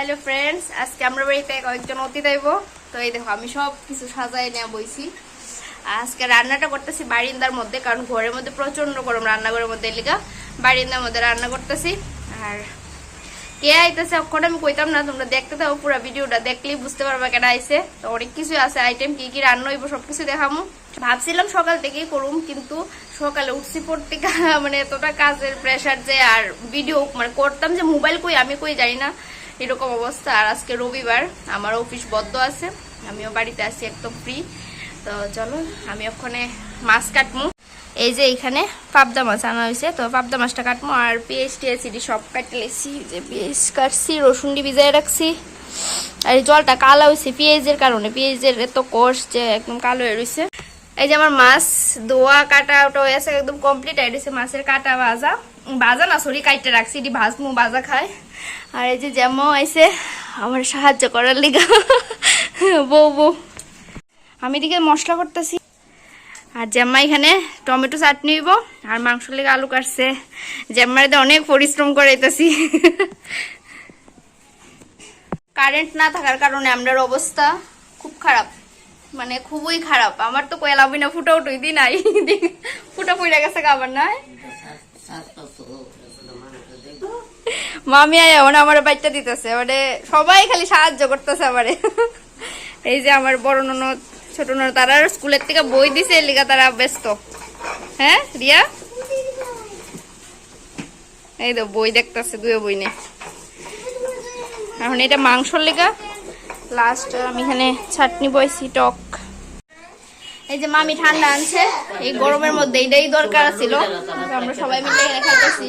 Hello friends আজকে আমরা বাড়িতে কয়েকজন অতিথি আইব। তো এই দেখো, আমি সব কিছু সাজাই নেওয়া বইছি। আজকে রান্নাটা করতেছি বারিন্দার মধ্যে, কারণ ঘরের মধ্যে প্রচণ্ড গরম রান্নাঘরের মধ্যে এলিকা বারিন্দার মধ্যে রান্না করতেছি। আর কে আইতেছে অক্ষণ আমি কইতাম না, তোমরা দেখতে থাকো, পুরো ভিডিওটা দেখলেই বুঝতে পারবা কেন আইসে তো অনেক কিছু আছে আইটেম কি কি রান্না হইব, সবকিছু দেখামো। ভাবছিলাম সকাল থেকেই করুম, কিন্তু সকালে উঠছি পড়তে মানে এতটা কাজের প্রেশার যে আর ভিডিও মানে করতাম যে মোবাইল কই, আমি কই জানি না। এরকম অবস্থা। আর আজকে রবিবার, আমার অফিস বদ্ধ আছে, আমিও বাড়িতে আছি একদম ফ্রি তো চলো, আমি ওখানে মাছ কাটমু। এই যে এখানে পাবদা মাছ আনা হয়েছে, তো পাবদা মাছটা কাটবো আর পেঁয়াজ টিয়াছিডি সব কাটে লেছি যে পেঁয়াজ কাটছি রসুনটি ভিজাই রাখছি। আর জলটা কালো হয়েছে, পেঁয়াজের কারণে। পেঁয়াজের এত কষ যে একদম কালো হয়ে রয়েছে। এই যে আমার মাছ দোয়া কাটা ওটা হয়ে একদম কমপ্লিট হয়ে মাছের কাটা ভাজা। ভাজা না সরি কাটতে রাখছি, এটি ভাজমু, ভাজা খায়। আর এই যে যেমন আইসে আমার সাহায্য করার লিগা। বউ বউ। আমি এদিকে মশলা করতেছি। আর জ্যাম্মা এখানে টমেটো চাটনি হইব, আর মাংস লেগে আলু কাটছে। জ্যাম্মারিতে অনেক পরিশ্রম করাইতেছি। কারেন্ট না থাকার কারণে আমরার অবস্থা খুব খারাপ। মানে খুবই খারাপ। আমার তো কয়লাবি না, ফুটা উঠুই দি নাই। ফুটা পড়ে গেছে খাবার নাই। মামি আয় মানে আমার বাচ্চা দিতেছে মানে সবাই খালি সাহায্য করতেছে আমারে। এই যে আমার বড় ননদ, ছোট ননদ, তারা স্কুলের থেকে বই দিছে, এর লিগা তারা ব্যস্ত। হ্যাঁ রিয়া? এই তো বই দেখতেছে দুই বই নে এখন এটা মাংসর লেগা। লাস্ট আমি এখানে চাটনি বইছি, টক। এই যে মামি ঠান্ডা আনছে, এই গরমের মধ্যে এটাই দরকার ছিল। আমরা সবাই মিলে এখানে খাইতেছি।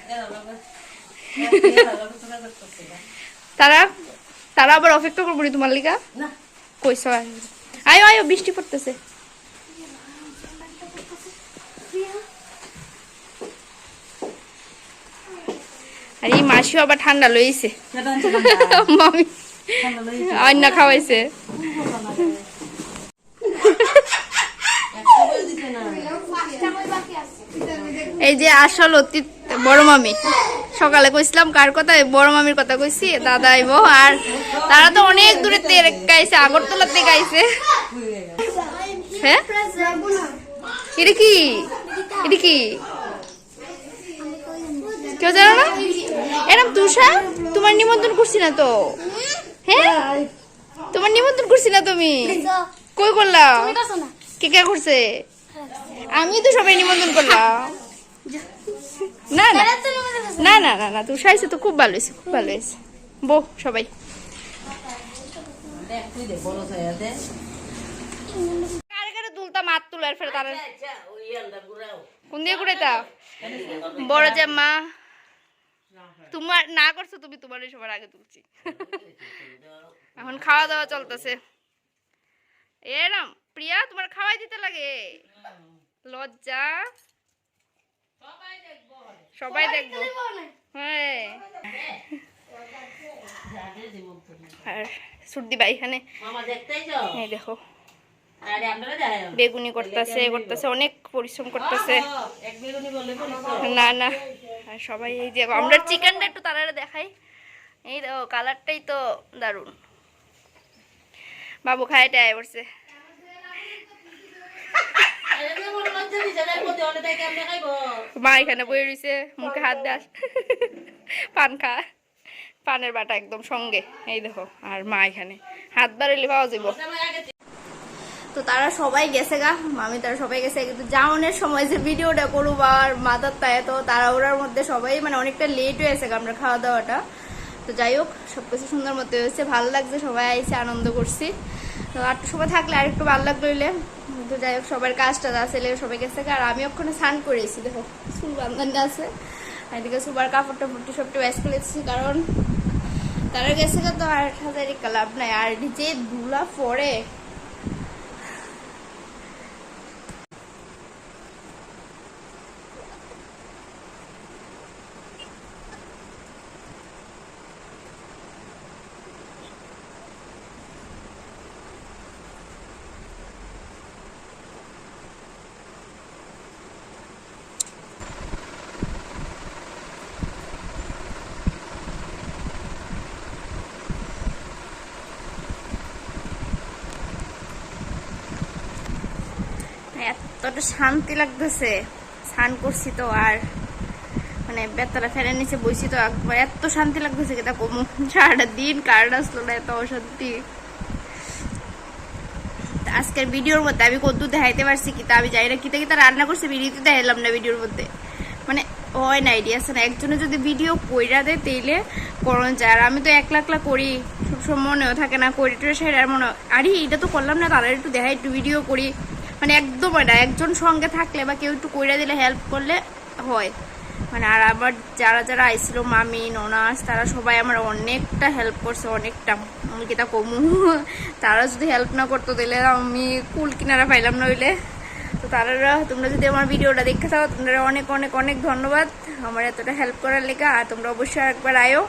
তারা তারা আবার অপেক্ষা করব তোমার লিগা? কইস আয়ো আয়ো বৃষ্টি পড়তেছে। আর এই মাসিও আবার ঠান্ডা লইছে। মামি আন্না খাওয়াইছে। এই যে আসল অতীত বড় মামি। সকালে কইছিলাম কার কথা? বড় মামির কথা কইছি দাদা আইব আর তারা তো অনেক দূরে গাইছে আগরতলার থেকে গাইছে। হ্যাঁ? এটা কি? এটা কি? কেউ জানো না? এরম তুষা তোমার নিমন্ত্রণ করছি না তো। হ্যাঁ? তোমার নিমন্ত্রণ করছি না তুমি? কই করলাম কে কে করছে? আমি তো সবাই নিমন্ত্রণ করলাম। না না। না না না না তো খুব ভালো হয়েছে খুব ভালো হয়েছে। বো সবাই। কারে কারে তুলতাম হাত তুলার ফের তারা কোন দিয়ে ঘুরেতা বড় জাম্মা তোমার না করছ তুমি তোমার সবার আগে তুলছি। এখন খাওয়া দাওয়া চলতেছে এরাম প্রিয়া তোমার খাওয়াই দিতে লাগে। লজ্জা। সবাই দেখব। হ্যাঁ। আর সুর্দি ভাই এখানে। এই দেখো। বেগুনি করতেছে করতেছে অনেক পরিশ্রম করতেছে। না না। আর সবাই এই যে আমরা চিকেনটা একটু তারা দেখাই। এই দেখো কালারটাই তো দারুণ। বাবু আয় পড়ছে। মা এখানে বই রয়েছে মুখে হাত দেয়। পান খা। পানের বাটা একদম সঙ্গে। এই দেখো আর মা এখানে। হাত বাড়াইলে পাওয়া যাব তো তারা সবাই গেছে গা। মামি তারা সবাই গেছে। কিন্তু যাওয়ানোর সময় যে ভিডিওটা করব আর মাথার তাই তো তারা ওরার মধ্যে সবাই মানে অনেকটা লেট হয়েছে গা আমরা খাওয়া দাওয়াটা তো যাই হোক সবকিছু সুন্দর মতো হয়েছে। ভালো লাগছে সবাই আইসে আনন্দ করছি। তো আটটার সময় থাকলে আর একটু ভালো লাগল তো যাই হোক, সবার কাজটা আছে সবাই গেছে আর আমি ওখানে স্নান করেছি, দেখো, চুল বান্ধানটা আছে। এদিকে সুবার কাপড় টাপড়টি সবটা ব্যাস করেছি কারণ তারা গেছে তো আর হাজারি লাভ নাই। আর যে ধুলা পড়ে। এতটা শান্তি লাগতেছে। স্নান করছি তো আর মানে বেতালা ফেলে নিচে বসি তো, একবার এত শান্তি লাগতেছে কি তা সারাটা দিন কারণ আসলো না এত অশান্তি। আজকের ভিডিওর মধ্যে আমি কদ্দু দেখাইতে পারছি কি, তা আমি যাই না, কিতা কিতা রান্না করছি ভিডিওতে দেখাইলাম না ভিডিওর মধ্যে। মানে হয় না আইডিয়া আছে না, একজনে যদি ভিডিও কইরা দেয় তাইলে করণ যায়। আর আমি তো একলা একলা করি, সবসময় মনেও থাকে না, করি, টরে সাইড আর মনে আরে এটা তো করলাম না তারা একটু দেখাই, একটু ভিডিও করি। মানে একদম না। একজন সঙ্গে থাকলে বা কেউ একটু কইরা দিলে হেল্প করলে হয়। মানে আর আবার যারা যারা আইছিল, মামি, ননাস, তারা সবাই আমার অনেকটা হেল্প করছে, অনেকটা। আমি কিতা কমু? তারা যদি হেল্প না করতো, তাহলে আমি কুল কিনারা পাইলাম নইলে তো তারা তোমরা যদি আমার ভিডিওটা দেখতে থাকো তোমরা অনেক অনেক অনেক ধন্যবাদ। আমার এতটা হেল্প করার লেখা আর তোমরা অবশ্যই একবার আয়ো।